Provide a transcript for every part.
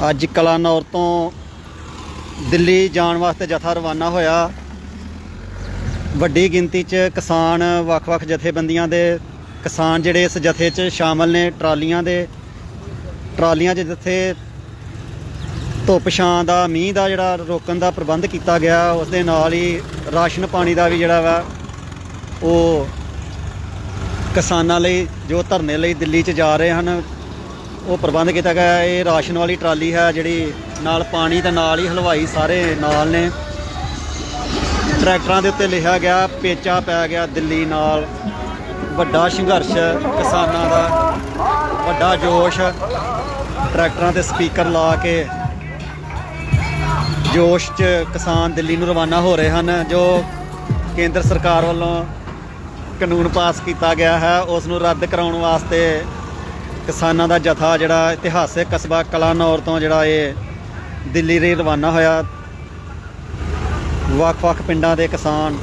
ਅੱਜ ਕਲਾਨੌਰ ਤੋਂ ਦਿੱਲੀ ਜਾਣ ਵਾਸਤੇ ਜਥਾ ਰਵਾਨਾ ਹੋਇਆ। ਵੱਡੀ ਗਿਣਤੀ 'ਚ ਕਿਸਾਨ ਵੱਖ-ਵੱਖ ਜਥੇਬੰਦੀਆਂ ਦੇ ਕਿਸਾਨ ਜਿਹੜੇ ਇਸ ਜਥੇ 'ਚ ਸ਼ਾਮਲ ਨੇ, ਟਰਾਲੀਆਂ ਦੇ, ਟਰਾਲੀਆਂ 'ਚ ਜਿੱਥੇ ਧੁੱਪ ਛਾਂ ਦਾ, ਮੀਂਹ ਦਾ ਜਿਹੜਾ ਰੋਕਣ ਦਾ ਪ੍ਰਬੰਧ ਕੀਤਾ ਗਿਆ, ਉਸ ਦੇ ਨਾਲ ਹੀ ਰਾਸ਼ਨ ਪਾਣੀ ਦਾ ਵੀ ਜਿਹੜਾ ਵਾ, ਉਹ ਕਿਸਾਨਾਂ ਲਈ, ਜੋ ਧਰਨੇ ਲਈ ਦਿੱਲੀ 'ਚ ਜਾ ਰਹੇ ਹਨ ਉਹ ਪ੍ਰਬੰਧ ਕੀਤਾ ਗਿਆ ਇਹ ਰਾਸ਼ਨ ਵਾਲੀ ਟਰਾਲੀ ਹੈ, ਜਿਹੜੀ ਨਾਲ ਪਾਣੀ ਤੇ ਨਾਲ ਹੀ ਹਲਵਾਈ ਸਾਰੇ ਨਾਲ ਨੇ। ਟਰੈਕਟਰਾਂ ਦੇ ਉੱਤੇ ਲਿਖਿਆ ਗਿਆ, ਪੇਚਾ ਪੈ ਗਿਆ ਦਿੱਲੀ ਨਾਲ। ਵੱਡਾ ਸੰਘਰਸ਼ ਕਿਸਾਨਾਂ ਦਾ, ਵੱਡਾ ਜੋਸ਼। ਟਰੈਕਟਰਾਂ ਤੇ ਸਪੀਕਰ ਲਾ ਕੇ ਜੋਸ਼ 'ਚ ਕਿਸਾਨ ਦਿੱਲੀ ਨੂੰ ਰਵਾਨਾ ਹੋ ਰਹੇ ਹਨ, ਜੋ ਕੇਂਦਰ ਸਰਕਾਰ ਵੱਲੋਂ ਕਾਨੂੰਨ ਪਾਸ ਕੀਤਾ ਗਿਆ ਹੈ। ਉਸ ਨੂੰ ਰੱਦ ਕਰਾਉਣ ਵਾਸਤੇ ਕਿਸਾਨਾਂ ਦਾ ਜਥਾ ਜਿਹੜਾ ਇਤਿਹਾਸਿਕ ਕਸਬਾ ਕਲਾਨੌਰ ਤੋਂ ਜਿਹੜਾ ਇਹ ਦਿੱਲੀ ਲਈ ਰਵਾਨਾ ਹੋਇਆ। ਵੱਖ-ਵੱਖ ਪਿੰਡਾਂ ਦੇ ਕਿਸਾਨ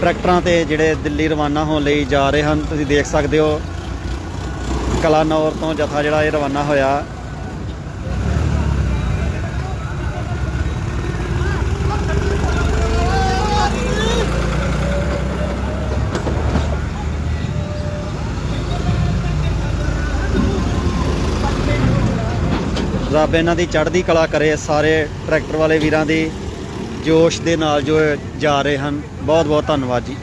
ਟਰੈਕਟਰਾਂ ਤੇ ਜਿਹੜੇ ਦਿੱਲੀ ਰਵਾਨਾ ਹੋਣ ਲਈ ਜਾ ਰਹੇ ਹਨ। ਤੁਸੀਂ ਦੇਖ ਸਕਦੇ ਹੋ ਕਲਾਨੌਰ ਤੋਂ ਜਥਾ ਜਿਹੜਾ ਇਹ ਰਵਾਨਾ ਹੋਇਆ। ਰੱਬ ਇਹਨਾਂ ਦੀ ਚੜ੍ਹਦੀ ਕਲਾ ਕਰੇ, ਸਾਰੇ ਟਰੈਕਟਰ ਵਾਲੇ ਵੀਰਾਂ ਦੀ ਜੋਸ਼ ਦੇ ਨਾਲ ਜੋ ਜਾ ਰਹੇ ਹਨ। ਬਹੁਤ ਬਹੁਤ ਧੰਨਵਾਦ ਜੀ।